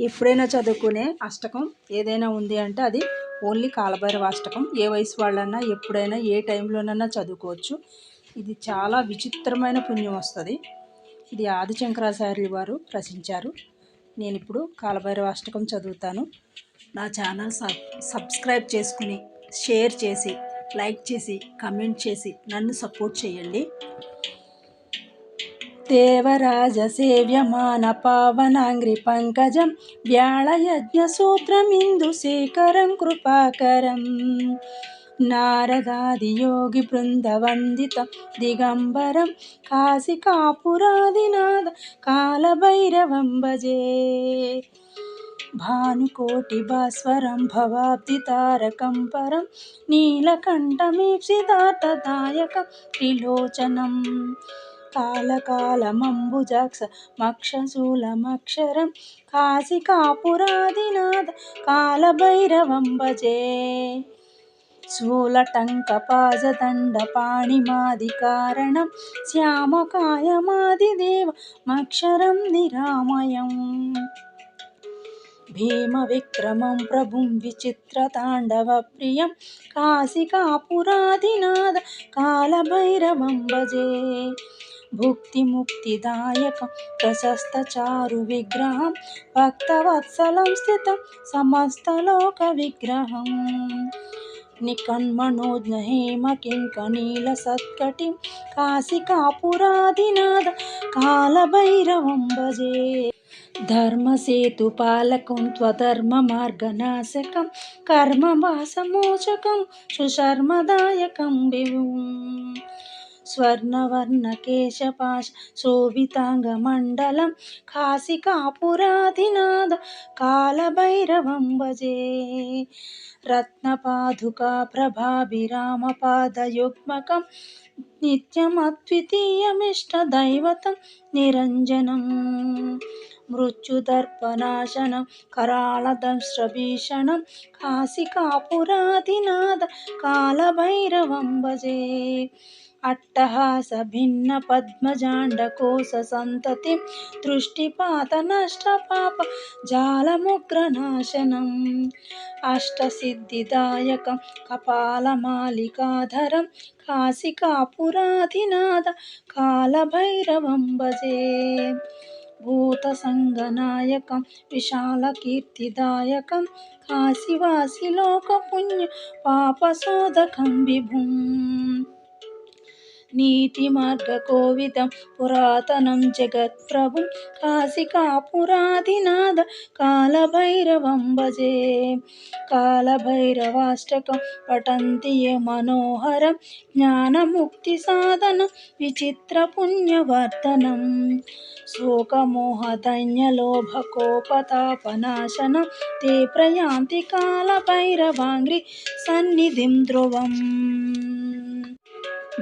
ఎప్పుడైనా చదువుకునే అష్టకం ఏదైనా ఉంది అంటే అది ఓన్లీ కాలభైరవ అష్టకం. ఏ వయసు వాళ్ళన్నా ఎప్పుడైనా ఏ టైంలోనైనా చదువుకోవచ్చు. ఇది చాలా విచిత్రమైన పుణ్యం వస్తుంది. ఇది ఆదిశంకరాచార్యులు వారు రచించారు. నేను ఇప్పుడు కాలభైరవ అష్టకం చదువుతాను. నా ఛానల్ సబ్ సబ్స్క్రైబ్ చేసుకుని షేర్ చేసి లైక్ చేసి కమెంట్ చేసి నన్ను సపోర్ట్ చేయండి. దేవరాజ సేవ్యమాన పావనాంగ్రి పంకజం వ్యాళయజ్ఞసూత్రమిందుశేఖరం కృపాకరం నారదాదియోగి బృందవందితం దిగంబరం కాశికాపురాదినాథ కాలభైరవం భజే భానుకోటి భాస్వరం భవాబ్ది తారకం పరం నీలకంఠమీప్సితార్థదాయకం త్రిలోచనం కాలకాలమంబుజాక్ష మక్షశూలమక్షరం కాశికాపురాదినాథ కాలభైరవం భజే శూలటంకపాజదండపాణిమాదికారణం శ్యామకాయమాదిదేవమక్షరం నిరామయం. భీమవిక్రమం ప్రభుం విచిత్రతాండవప్రియం కాశికాపురాదినాథ కాలభైరవం భజే భుక్తి ముక్తిదాయక ప్రశస్త చారు విగ్రహం భక్తవత్సలం స్థితం సమస్తలోక విగ్రహం నికన్మనోజ్ఞ హేమ కింకనీల సత్కటిం కాశికాపురాధినాథ కాలభైరవం భజే ధర్మసేతుపాలకం త్వధర్మ మార్గనాశకం కర్మవాసమోచకం సుశర్మదాయకం విభుం స్వర్ణవర్ణ కేశపాష శోభితాంగ మండలం కాశి కాపురాధినాథ కాలభైరవం భజే రత్నపాదుకా అద్వితీయమిష్ట దైవతం నిరంజనం. మృత్యుదర్పనాశనం కరాళదంశ్రభీషణం కాశికాపురాధినాథ కాలభైరవం భజే अट्टहासभिन्नपद्मजाण्डकोशसन्ततिं दृष्टिपातनष्टपाप जालमुग्रनाशनम् अष्टसिद्धिदायकं कपालमालिकाधरं काशिकापुराधिनाथ कालभैरवं भजे भूतसङ्गनायकं विशालकीर्तिदायकं काशिवासिलोकपुण्य पापशोधकं विभुम् నీతిమార్గకోవిదం పురాతనం జగత్ప్రభుం కాశికాపురాదినాథ కాలభైరవం భజే కాలభైరవాష్టకం పఠంతి ఏ మనోహరం జ్ఞానముక్తిసాధనం విచిత్రపుణ్యవర్ధనం శోకమోహదైన్యలోభకోపతాపనాశనం ते प्रयान्ति कालभैरवाङ्घ्रि सन्निधिं ध्रुवम्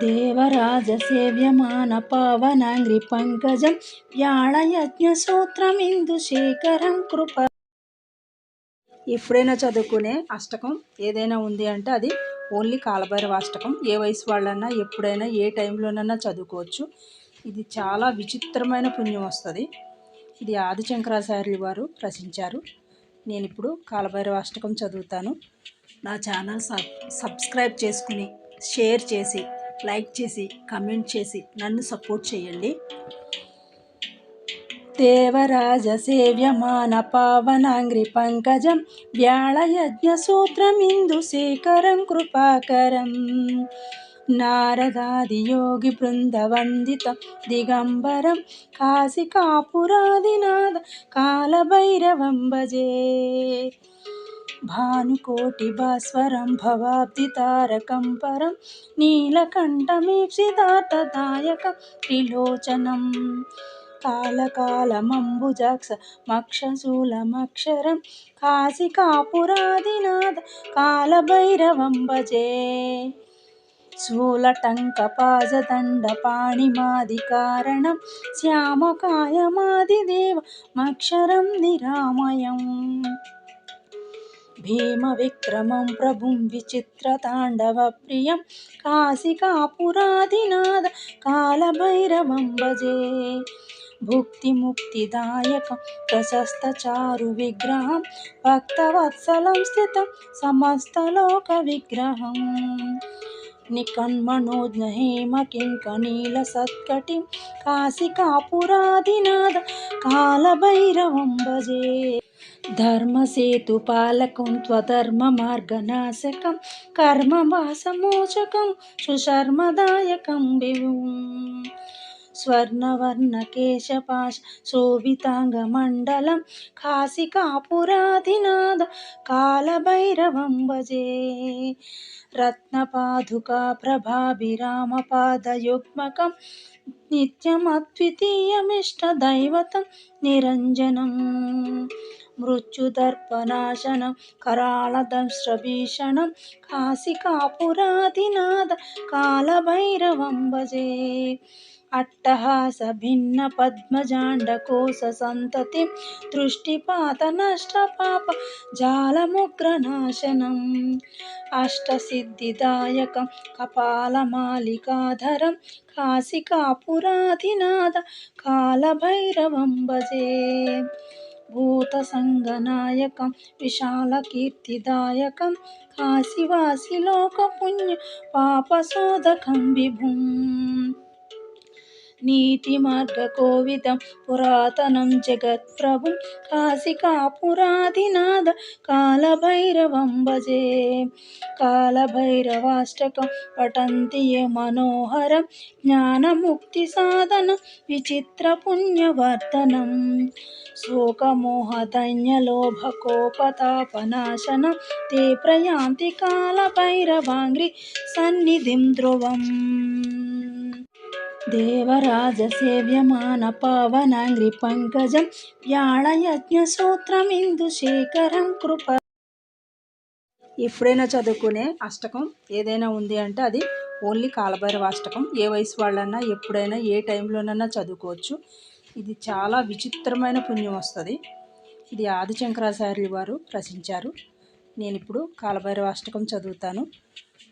దేవరాజసేవ్యమాన పావనాంగ్రి పంకజం వ్యాళయజ్ఞసూత్రమిందుశేఖరం కృప ఎప్పుడైనా చదువుకునే అష్టకం ఏదైనా ఉంది అంటే అది ఓన్లీ కాలభైరవ అష్టకం. ఏ వయసు వాళ్ళన్నా ఎప్పుడైనా ఏ టైంలోనన్నా చదువుకోవచ్చు. ఇది చాలా విచిత్రమైన పుణ్యం వస్తుంది. ఇది ఆదిశంకరాచార్యులు వారు రచించారు. నేను ఇప్పుడు కాలభైరవ అష్టకం చదువుతాను. నా ఛానల్ సబ్ సబ్స్క్రైబ్ చేసుకుని షేర్ చేసి లైక్ చేసి కమెంట్ చేసి నన్ను సపోర్ట్ చేయండి. దేవరాజ సేవ్యమాన పావనాంగ్రి పంకజం వ్యాళయజ్ఞసూత్రమిందుశేఖరం కృపాకరం. నారదాదియోగి బృందవందితం దిగంబరం కాశికాపురాదినాథ కాలభైరవం భజే. భానుకోటి భాస్వరం భవాబ్ది తారకం పరం నీలకంఠమీప్సితార్థదాయకం త్రిలోచనం. కాలకాలమంబుజాక్ష మక్షశూలమక్షరం కాశికాపురాదినాథ కాలభైరవం భజే. శూలటంకపాజదండపాణిమాదికారణం శ్యామకాయమాదిదేవమక్షరం నిరామయం. భీమవిక్రమం ప్రభుం విచిత్రతాండవప్రియం కాశికాపురాదినాథ కాలభైరవం భజే. భుక్తిముక్తిదాయకం ప్రశస్తచారు విగ్రహం భక్తవత్సలం స్థితం సమస్తలోక విగ్రహం. నికన్మనోజ్ఞ హేమ కింకనీల సత్కటిం కాశికాపురాదినాథ కాలభైరవం భజే ధర్మసేతుపాలకం త్వధర్మమార్గనాశకం కర్మవాసమోచకం సుశర్మదాయకం విభుం స్వర్ణవర్ణకేశపాశ శోభితాంగమండలం కాశికాపురాధినాథ కాలభైరవం భజే. రత్నపాదుకా ప్రభాభిరామపాదయుగ్మకం నిత్యమద్వితీయమిష్టదైవతం నిరంజనం. మృత్యుదర్పనాశనం కరాళదశ్రభీషణం కాశికాపురాధినాథ కాలభైరవంబజే అట్టహాస భిన్న పద్మజాండ కోశ సంతతి దృష్టిపాత నష్ట పాప జాలముగ్రనాశనం అష్టసిద్ధిదాయకం కపాలమాలికాధరం కాశికాపురాధినాథ కాలభైరవం భజే భూతసంగనాయకం విశాలకీర్తిదాయకం కాశీవాసి లోకపుణ్య పాపశోధకం విభుం. నీతిమార్గకోవిదం పురాతనం జగత్ప్రభుం కాశికాపురాధినాథ కాలభైరవం భజే. కాలభైరవాష్టకం పఠంతి ఏ మనోహరం జ్ఞానముక్తి విచిత్ర పుణ్యవర్ధనం. శోకమోహదైన్యలోభకోపతాపనాశనం తే ప్రయాంతి కాలభైరవాంగ్రి సన్నిధిం ధ్రువం. దేవరాజసేవ్యమాన పావనాంగ్రి పంకజం వ్యాళయజ్ఞసూత్రమిందుశేఖరం కృప. ఎప్పుడైనా చదువుకునే అష్టకం ఏదైనా ఉంది అంటే అది ఓన్లీ కాలభైరవ అష్టకం. ఏ వయసు వాళ్ళన్నా ఎప్పుడైనా ఏ టైంలోనైనా చదువుకోవచ్చు. ఇది చాలా విచిత్రమైన పుణ్యం వస్తుంది. ఇది ఆదిశంకరాచార్యులు వారు రచించారు. నేను ఇప్పుడు కాలభైరవ అష్టకం చదువుతాను.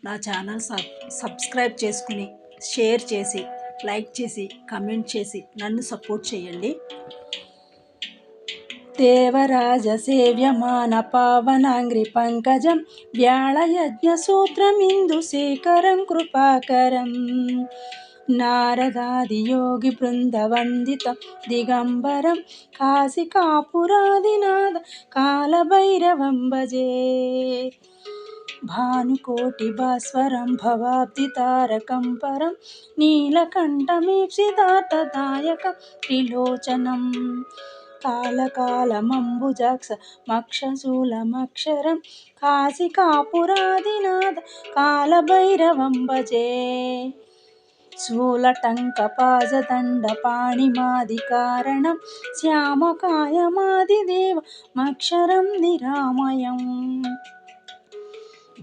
నా ఛానల్ సబ్ సబ్స్క్రైబ్ చేసుకుని షేర్ చేసి లైక్ చేసి కమెంట్ చేసి నన్ను సపోర్ట్ చేయండి. దేవరాజ సేవ్యమాన పావనాంగ్రి పంకజం వ్యాళయజ్ఞసూత్రమిందు శేఖరం కృపాకరం. నారదాదియోగి బృందవందితం దిగంబరం కాశికాపురాదినాథ కాలభైరవం భజే. భానుకోటిభాస్వరం భవాబ్దితారకం పరం నీలకంఠమీప్సిదార్థదాయకం త్రిలోచనం. కాలకాలమంబుజాక్ష మక్షశూలమక్షరం కాశికాపురాదినాథ కాలభైరవం భజే. స్థూలటంకపాజదండపాణిమాదికారణం శ్యామకాయమాదిదేవ మక్షరం నిరామయం.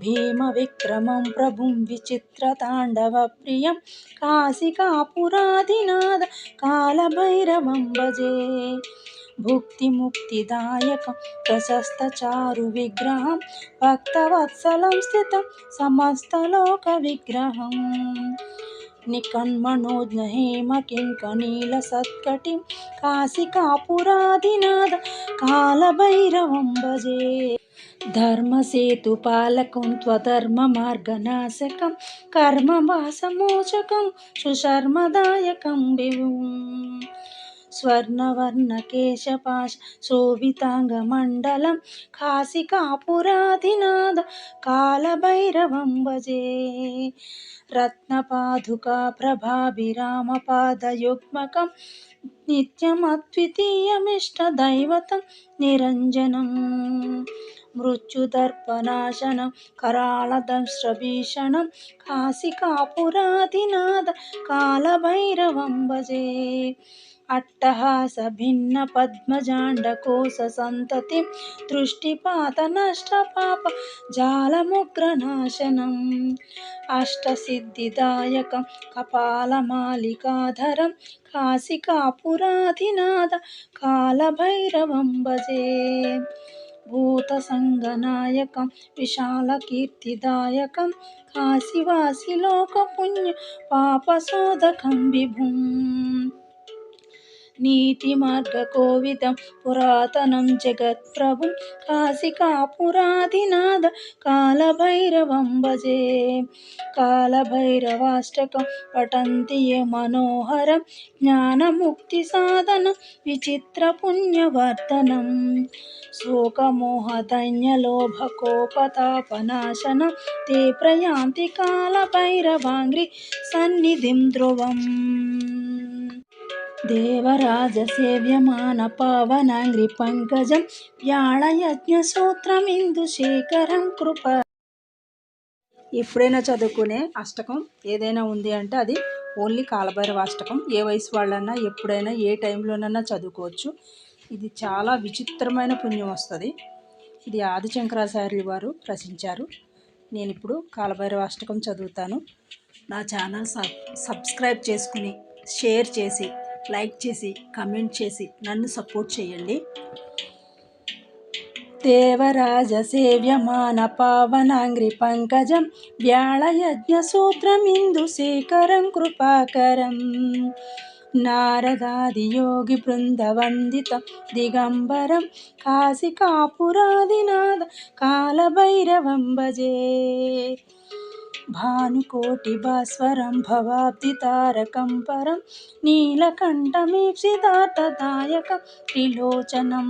भीमविक्रमं प्रभुं विचित्रताण्डवप्रियं काशिकापुरादिनाद कालभैरवं भजे भुक्तिमुक्तिदायकं प्रशस्तचारुविग्रहं भक्तवत्सलं स्थितं समस्तलोकविग्रहम् निकन्मनोज्ञ हेमकिङ्कनीलसत्कटिं काशिकापुरादिनाद कालभैरवं भजे ధర్మసేతుపాలకం త్వధర్మమార్గనాశకం కర్మవాసమోచకం సుశర్మదాయకం విభుం స్వర్ణవర్ణకేశపాశ శోభితాంగమండలం కాశికాపురాధినాథ కాలభైరవం భజే. రత్నపాదుకా ప్రభాభిరామపాదయుగ్మకం నిత్యమద్వితీయమిష్టదైవతం నిరంజనం. మృత్యుదర్పనాశనం కరాళదంశ్రభీషణం కాశికాపురాధినాథ కాలభైరవం భజే అట్టహాస భిన్న పద్మజాండ కోస సంతతి దృష్టిపాత నష్ట పాప జాలముగ్రనాశనం అష్టసిద్ధిదాయకం కపాలమాలికాధరం కాశికాపురాధినాథ కాలభైరవం భజే భూతసంగనాయకం విశాలకీర్తిదాయకం కాశీవాసి లోకపుణ్య పాపశోధకం విభుం. నీతిమార్గకోవిదం పురాతనం జగత్ప్రభుం కాశికాపురాదినాథ కాలభైరవం భజే. కాలభైరవాష్టకం పఠంతి ఏ మనోహరం జ్ఞానముక్తిసాధనం విచిత్రపుణ్యవర్ధనం శోకమోహదైన్యలోభకోపతాపనాశనం ते ప్రయాంతి కాలభైరవాంగ్రి సన్నిధిం ధ్రువం. దేవరాజసేవ్యమాన పావనాంగ్రి పంకజం వ్యాళయజ్ఞసూత్రమిందుశేఖరం కృప. ఎప్పుడైనా చదువుకునే అష్టకం ఏదైనా ఉంది అంటే అది ఓన్లీ కాలభైరవ అష్టకం. ఏ వయసు వాళ్ళన్నా ఎప్పుడైనా ఏ టైంలోనైనా చదువుకోవచ్చు. ఇది చాలా విచిత్రమైన పుణ్యం వస్తుంది. ఇది ఆదిశంకరాచార్యులు వారు రచించారు. నేను ఇప్పుడు కాలభైరవ అష్టకం చదువుతాను. నా ఛానల్ సబ్ సబ్స్క్రైబ్ చేసుకుని షేర్ చేసి లైక్ చేసి కమెంట్ చేసి నన్ను సపోర్ట్ చేయండి. దేవరాజ సేవ్యమాన పావనాంగ్రి పంకజం వ్యాళయజ్ఞసూత్రమిందుశేఖరం కృపాకరం. నారదాదియోగి బృందవందితం దిగంబరం కాశికాపురాదినాథ కాలభైరవం భజే. భానుకోటిభాస్వరం భవాబ్దితారకం పరం నీలకంఠమీక్షితార్థదాయకం త్రిలోచనం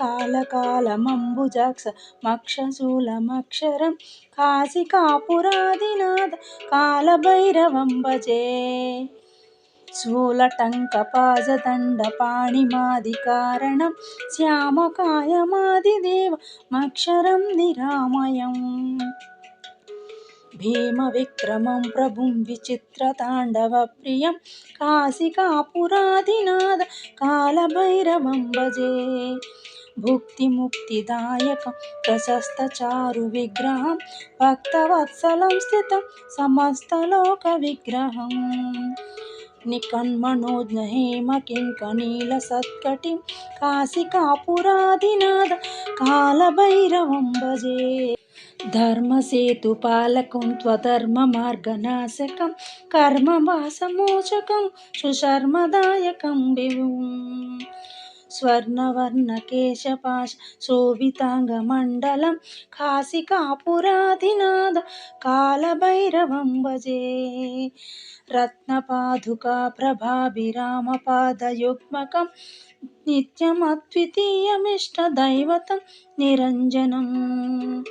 కాలకాలమంబుజాక్ష మక్షశూలమక్షరం కాశికాపురాదినాథ కాలభైరవం భజే స్థూలటంకపాజదండపాణిమాదికారణం శ్యామకాయమాదిదేవ మక్షరం నిరామయం भीमविक्रमं प्रभुं विचित्रताण्डवप्रियं काशिकापुरादिनाद कालभैरवं भजे भुक्तिमुक्तिदायकं प्रशस्तचारुविग्रहं भक्तवत्सलं स्थितं समस्तलोकविग्रहम् निकन्मनोज्ञ हेमकिङ्कनीलसत्कटिं काशिकापुरादिनाद कालभैरवं भजे ధర్మసేతుపాలకం త్వధర్మమార్గనాశకం కర్మవాసమోచకం సుశర్మదాయకం విభుం స్వర్ణవర్ణకేశపాశ శోభితాంగమండలం కాశికాపురాధినాథ కాలభైరవం భజే. రత్నపాదుకా ప్రభాభిరామపాదయుగ్మకం నిత్యమద్వితీయమిష్టదైవతం నిరంజనం.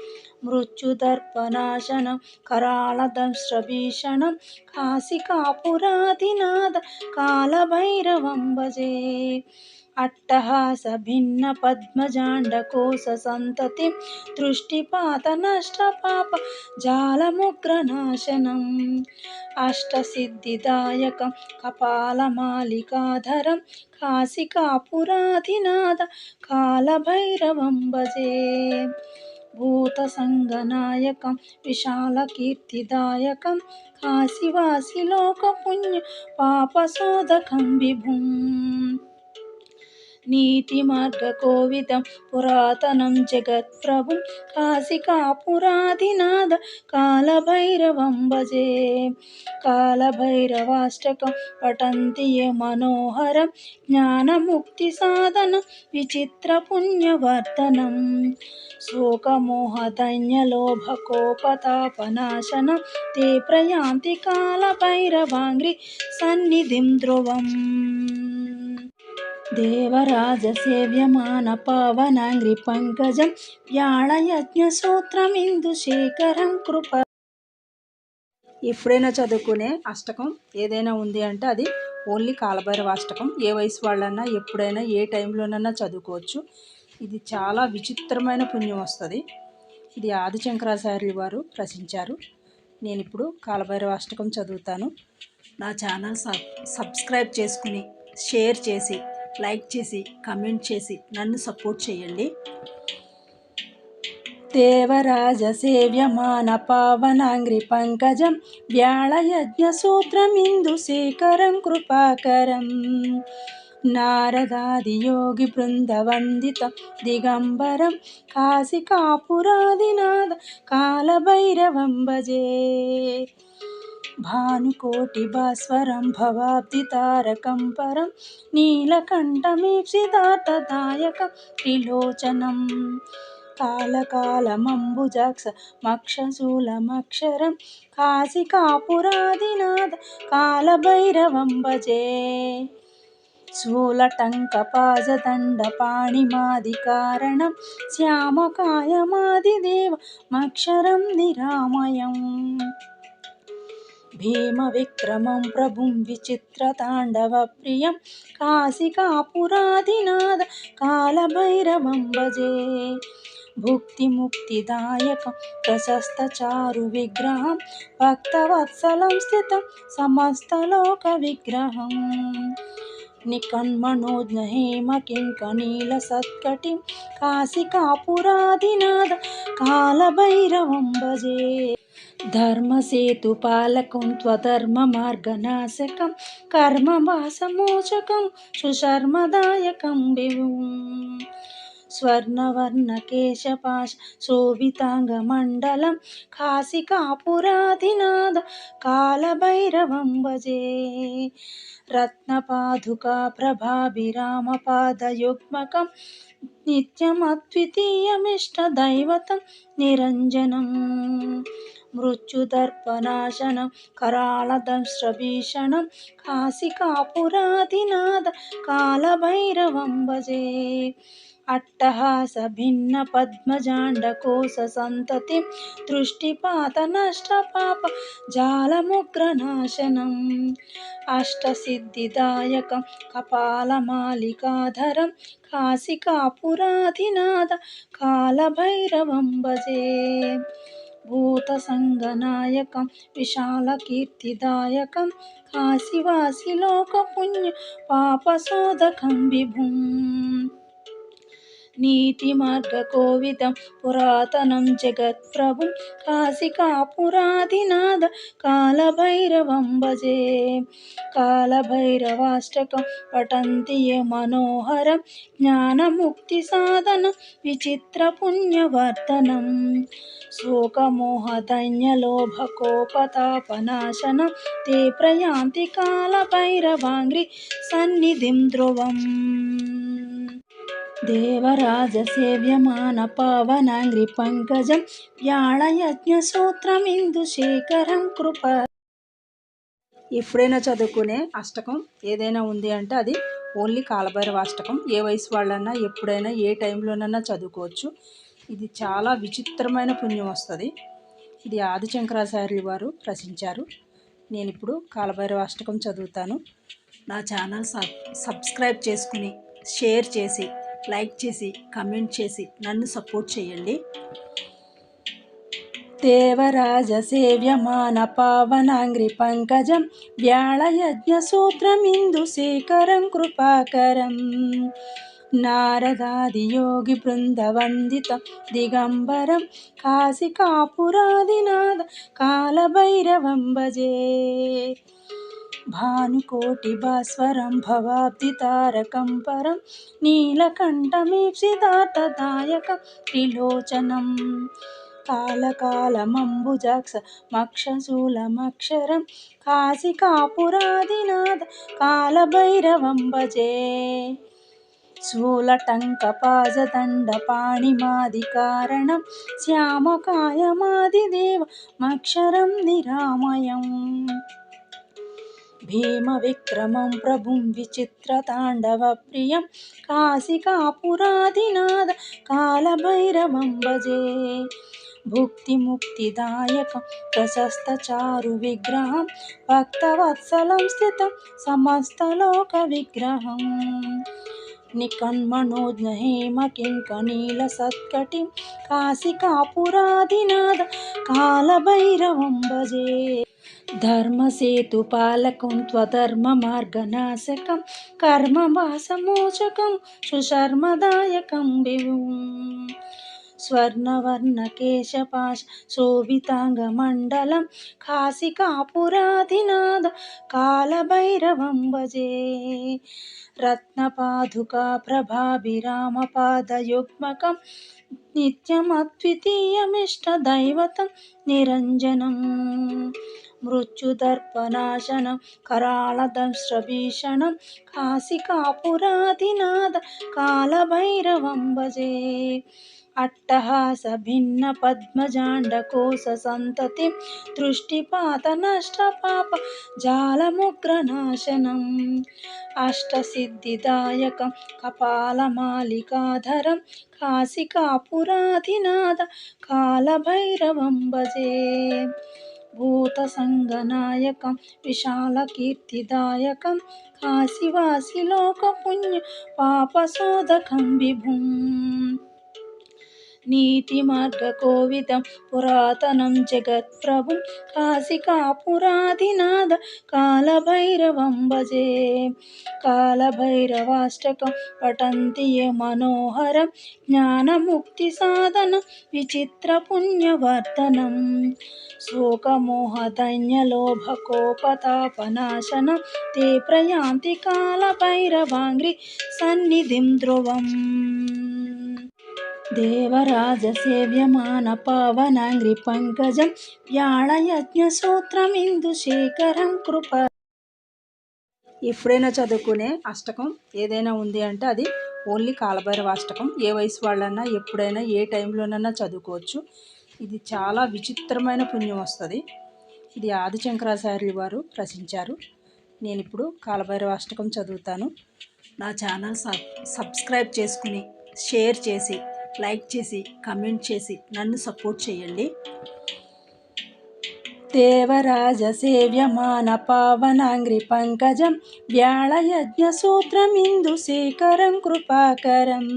మృత్యుదర్పనాశనం కరాళదంశ్రభీషణం కాశికాపురాధినాథ కాలభైరవంబజే అట్టహాస భిన్న పద్మజాండ కోస సంతతి దృష్టిపాత నష్ట పాప జాలముగ్రనాశనం అష్టసిద్ధిదాయకం కపాలమాలికాధరం కాశికాపురాధినాథ కాలభైరవం భజే భూతసంగనాయకం విశాలకీర్తిదాయకం కాశీవాసిలోకపుణ్య పాపశోధకం విభుం. నీతిమార్గకోవిదం పురాతనం జగత్ప్రభుం కాశికాపురాదినాథ కాలభైరవం భజే. కాలభైరవాష్టకం పఠంతి ఏ మనోహరం విచిత్ర పుణ్యవర్ధనం. శోకమోహదైన్యలోభకోపతాపనాశనం ते ప్రయాంతి కాలభైరవాంగ్రి సన్నిధిం దేవరాజ సేవ్యమాన పావనాంగ్రి పంకజం వ్యాళయజ్ఞసూత్రమిందుశేఖరం కృప. ఎప్పుడైనా చదువుకునే అష్టకం ఏదైనా ఉంది అంటే అది ఓన్లీ కాలభైరవ అష్టకం. ఏ వయసు వాళ్ళన్నా ఎప్పుడైనా ఏ టైంలోనన్నా చదువుకోవచ్చు. ఇది చాలా విచిత్రమైన పుణ్యం వస్తుంది. ఇది ఆదిశంకరాచార్యులు వారు రచించారు. నేను ఇప్పుడు కాలభైరవ అష్టకం చదువుతాను. నా ఛానల్ సబ్ సబ్స్క్రైబ్ చేసుకుని షేర్ చేసి లైక్ చేసి కమెంట్ చేసి నన్ను సపోర్ట్ చేయండి. దేవరాజ సేవ్యమాన పావనాంగ్రి పంకజం వ్యాళయజ్ఞసూత్రమిందుశేఖరం కృపాకరం. నారదాదియోగి బృందవందితం దిగంబరం కాశికాపురాదినాథ కాలభైరవం భజే. భానుకోటి భాస్వరం భవాబ్దితారకం పరం నీలకంఠమీప్సితార్థదాయకం త్రిలోచనం. కాలకాలమంబుజాక్ష మక్షశూలమక్షరం కాశికాపురాదినాథ కాలభైరవం భజే. భీమ భీమవిక్రమం ప్రభుం విచిత్రతాండవప్రియం కాశికాపురాధినాద కాలభైరవం భజే. భుక్తి ముక్తిదాయక ప్రశస్త చారు విగ్రహం భక్తవత్సలం స్థితం సమస్తలోక విగ్రహం. నికన్మనోజ్ఞహేమ కింకనీల సత్కటిం కాశికాపురాధినాథ కాలభైరవం భజే ధర్మసేతుపాలకం త్వధర్మమార్గనాశకం కర్మవాసమోచకం సుశర్మదాయకం విభుం స్వర్ణవర్ణకేశపాశ శోభితాంగమండలం కాశికాపురాధినాథ కాలభైరవం భజే రత్నపాదుకా ప్రభాభిరామపాదయుగ్మకం నిత్యమద్వితీయమిష్టదైవతం నిరంజనం. మృత్యుదర్పనాశనం కరాళదంశ్రభీషణం కాశికాపురాధినాథ కాలభైరవం భజే అట్టహాస భిన్న పద్మజాండ కోశ సంతతి దృష్టిపాత నష్ట పాప జాలముగ్రనాశనం అష్టసిద్ధిదాయకం కపాలమాలికాధరం కాశికాపురాధినాథ కాలభైరవం భజే. భూతసంగనాయకం విశాలకీర్తిదాయకం కాశీవాసి లోకపుణ్య పాపశోధకం విభుం. नीतिमार्गकोविदं पुरातनं जगत्प्रभुं काशिकापुरादिनाद कालभैरवं भजे कालभैरवाष्टकं पठन्ति ये मनोहरं ज्ञानमुक्तिसाधनं विचित्रपुण्यवर्धनं शोकमोहदैन्यलोभकोपतापनाशनं ते प्रयान्ति कालभैरवाङ्घ्रि सन्निधिं ध्रुवम् దేవరాజసేవ్యమాన పవనాంగ్రి పంకజం ఇందు శేఖరం కృప. ఎప్పుడైనా చదువుకునే అష్టకం ఏదైనా ఉంది అంటే అది ఓన్లీ కాలభైరవ అష్టకం. ఏ వయసు వాళ్ళన్నా ఎప్పుడైనా ఏ టైంలోనైనా చదువుకోవచ్చు. ఇది చాలా విచిత్రమైన పుణ్యం వస్తుంది. ఇది ఆదిశంక్రాచార్యుల వారు రచించారు. నేను ఇప్పుడు కాలభైరవ అష్టకం చదువుతాను. నా ఛానల్ సబ్ సబ్స్క్రైబ్ చేసుకుని షేర్ చేసి లైక్ చేసి కమెంట్ చేసి నన్ను సపోర్ట్ చేయండి. దేవరాజ సేవ్యమాన పావనాంగ్రి పంకజం వ్యాళయజ్ఞసూత్రమిందుశేఖరం కృపాకరం. నారదాది యోగి బృంద బృందవందితం దిగంబరం కాశికాపురాదినాథ కాలభైరవం భజే. భానుకోటిభాస్వరం భవాబ్దితారకం పరం నీలకంఠమీక్షితార్థదాయకం త్రిలోచనం కాలకాలమంబుజాక్ష మక్షశూలమక్షరం కాశికాపురాదినాథ కాలభైరవం భజే స్థూలటంకపాజదండపాణిమాదికారణం శ్యామకాయమాదిదేవ మక్షరం నిరామయం भीमविक्रमं प्रभुं विचित्रताण्डवप्रियं काशिकापुरादिनाद कालभैरवं भजे भुक्तिमुक्तिदायकं प्रशस्तचारुविग्रहं भक्तवत्सलं स्थितं समस्तलोकविग्रहम् निकन्मनोज्ञ हेमकिङ्कनीलसत्कटिं काशिकापुरादिनाद कालभैरवं भजे धर्मसेतुपालकं त्वधर्ममार्गनाशकं कर्मवासमोचकं सुशर्मदायकं विभुम् స్వర్ణవర్ణకేశపాశ శోభితాంగమండలం కాశికాపురాధినాథ కాలభైరవం భజే రత్నపాదుకా అద్వితీయమిష్ట దైవతం నిరంజనం. మృత్యుదర్పనాశనం కరాళదంశ్రభీషణం కాశికాపురాధినాథ కాలభైరవం భజే अट्टहासभिन्नपद्मजाण्डकोशसन्ततिं दृष्टिपातनष्टपाप जालमुग्रनाशनम् अष्टसिद्धिदायकं कपालमालिकाधरं काशिकापुराधिनाद कालभैरवं भजे भूतसङ्गनायकं विशालकीर्तिदायकं काशिवासिलोकपुण्य पापशोधकं विभुम् नीतिमार्गकोविदं पुरातनं जगत्प्रभुं काशिकापुराधिनाद कालभैरवं भजे कालभैरवाष्टकं पठन्ति ये मनोहरं ज्ञानमुक्तिसाधनं विचित्रपुण्यवर्धनं शोकमोहदैन्यलोभकोपतापनाशनं ते प्रयान्ति कालभैरवाङ्घ्रि सन्निधिं ध्रुवम् దేవరాజసేవ్యమాన పవనాంగ్రి పంకజం ఇందు శేఖరం కృప. ఎప్పుడైనా చదువుకునే అష్టకం ఏదైనా ఉంది అంటే అది ఓన్లీ కాలభైరవ అష్టకం. ఏ వయసు వాళ్ళన్నా ఎప్పుడైనా ఏ టైంలోనైనా చదువుకోవచ్చు. ఇది చాలా విచిత్రమైన పుణ్యం వస్తుంది. ఇది ఆది శంకరాచార్యులు వారు రచించారు. నేను ఇప్పుడు కాలభైరవ అష్టకం చదువుతాను. నా ఛానల్ సబ్ సబ్స్క్రైబ్ చేసుకుని షేర్ చేసి లైక్ చేసి కమెంట్ చేసి నన్ను సపోర్ట్ చేయండి. దేవరాజ సేవ్యమాన పావనాంగ్రి పంకజం వ్యాళయజ్ఞసూత్రమిందు శేఖరం కృపాకరం.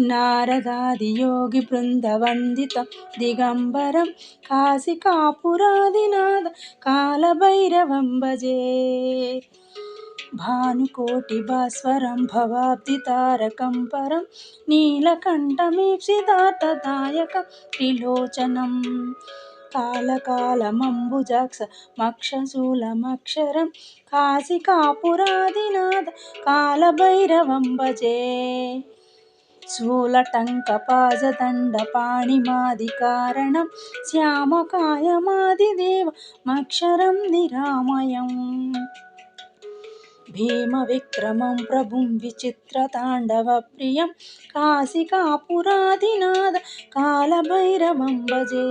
నారదాదియోగి బృందవందితం దిగంబరం కాశికాపురాదినాథ కాలభైరవం భజే. భానుకోటిభాస్వరం భవాబ్దితారకం పరం నీలకంఠమీప్సితార్థదాయకం త్రిలోచనం. కాలకాలమంబుజాక్ష మక్షశూలమక్షరం కాశికాపురాదినాథ కాలభైరవం భజే. శూలటంక పాజదండ పాణిమాది స్థూలటంకపాజదండపాణిమాదికారణం శ్యామకాయమాదిదేవ మక్షరం నిరామయం. भीमविक्रमं प्रभुं विचित्रताण्डवप्रियं काशिकापुरादिनाद कालभैरवं भजे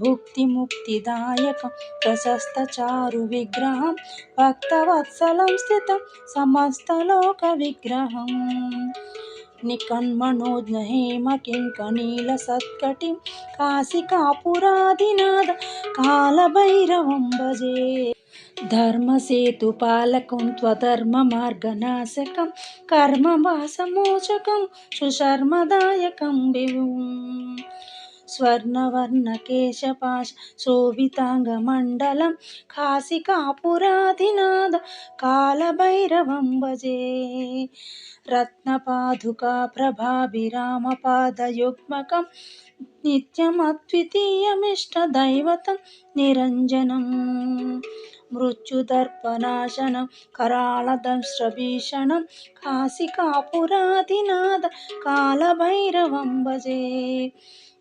भुक्तिमुक्तिदायकं प्रशस्तचारुविग्रहं भक्तवत्सलं स्थितं समस्तलोकविग्रहम् निकन्मनोज्ञहेमकिङ्कनीलसत्कटिं काशिकापुरादिनाद कालभैरवं भजे ధర్మసేతుపాలకం త్వధర్మమార్గనాశకం కర్మవాసమోచకం సుశర్మదాయకం విభుం స్వర్ణవర్ణకేశపాశ శోభితాంగమండలం కాశికాపురాధినాథ కాలభైరవం భజే. రత్నపాదుకా ప్రభాభిరామపాదయుగ్మకం నిత్యమద్వితీయమిష్టదైవతం నిరంజనం. మృత్యుదర్పనాశనం కరాళదంశ్రభీషణం కాశికాపురాధినాథ కాలభైరవం భజే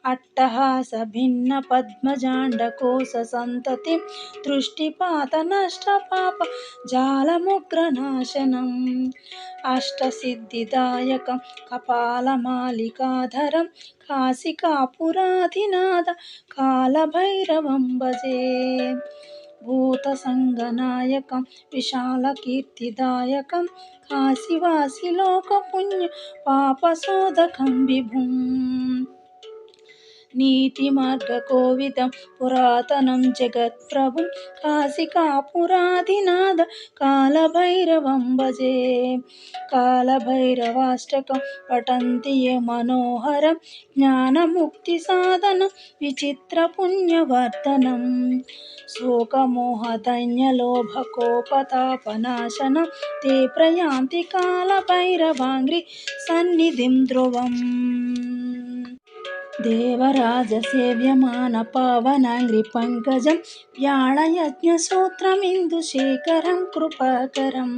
అట్టహాస భిన్న పద్మజాండ కోశ సంతతి దృష్టిపాత నష్ట పాప జాలముగ్రనాశనం అష్టసిద్ధిదాయకం కపాలమాలికాధరం కాశికాపురాధినాథ కాలభైరవం భజే భూతసంగనాయకం విశాలకీర్తిదాయకం కాశీవాసి లోకపుణ్య పాపశోధకం విభుం. पापशोधकं विभुम् नीतिमार्गकोविदं पुरातनं जगत्प्रभुं काशिकापुराधिनाद कालभैरवं भजे कालभैरवाष्टकं पठन्ति ये मनोहरं ज्ञानमुक्तिसाधनं विचित्रपुण्यवर्धनं शोकमोहदैन्यलोभकोपतापनाशनं ते प्रयान्ति कालभैरवाङ्घ्रि सन्निधिं ध्रुवम् దేవరాజసేవ్యమాన పావనాంగ్రి పంకజం వ్యాళయజ్ఞసూత్రమిందుశేఖరం కృపాకరం